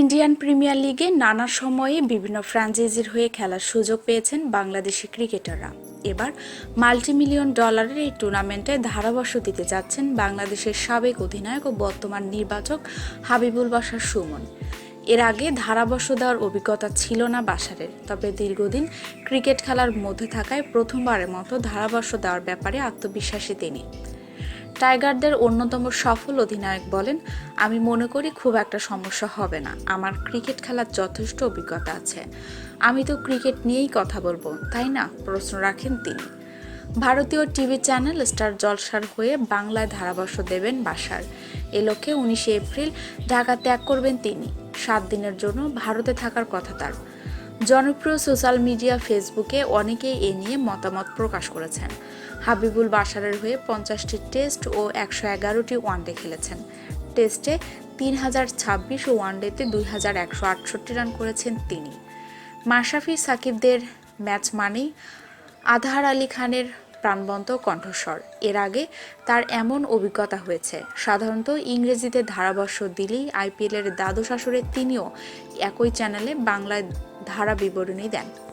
Indian premier লিগে নানা সময়ে বিভিন্ন ফ্র্যাঞ্চাইজির হয়ে খেলার সুযোগ পেয়েছেন বাংলাদেশি ক্রিকেটাররা। এবার মাল্টিমিলিয়ন ডলারের এই টুর্নামেন্টে ধারাবর্ষ দিতে যাচ্ছেন বাংলাদেশের সাবেক অধিনায়ক ও বর্তমান নির্বাচক হাবিবুল বাসার সুমন। এর আগে ধারাবর্ষ দেওয়ার অভিজ্ঞতা ছিল না বাসারের তবে দীর্ঘদিন ক্রিকেট খেলার মধ্যে থাকায় প্রথমবারের মতো ধারাবর্ষ দেওয়ার ব্যাপারে আত্মবিশ্বাসী তিনি। টাইগারদের অন্যতম সফল অধিনায়ক বলেন, আমি মনে করি খুব একটা সমস্যা হবে না। আমার ক্রিকেট খেলার যথেষ্ট অভিজ্ঞতা আছে। আমি তো ক্রিকেট নিয়েই কথা বলব, তাই না? প্রশ্ন রাখেন তিনি। ভারতীয় টিভি চ্যানেল স্টার জলসার হয়ে বাংলায় ধারাভাষ্য দেবেন বাসার। এ লক্ষ্যে উনিশে এপ্রিল ঢাকা ত্যাগ করবেন তিনি। সাত দিনের জন্য ভারতে থাকার কথা তার। জনপ্রিয় সোশ্যাল মিডিয়া ফেসবুকে অনেকেই এ নিয়ে মতামত প্রকাশ করেছেন। হাবিবুল বাসারের হয়ে পঞ্চাশটি টেস্ট ও একশো এগারোটি ওয়ানডে খেলেছেন। টেস্টে তিন হাজার ছাব্বিশ ও ওয়ানডেতে দুই হাজার একশো আটষট্টি রান করেছেন তিনি। মাশরাফি সাকিবদের ম্যাচ মানেই আধার আলী খানের প্রাণবন্ত কণ্ঠস্বর। এর আগে তার এমন অভিজ্ঞতা হয়েছে, সাধারণত ইংরেজিতে ধারাভাষ্য দিলেই আইপিএলের দ্বাদশ আসরে তিনিও একই চ্যানেলে বাংলায় ধারা বিবরণী দেন।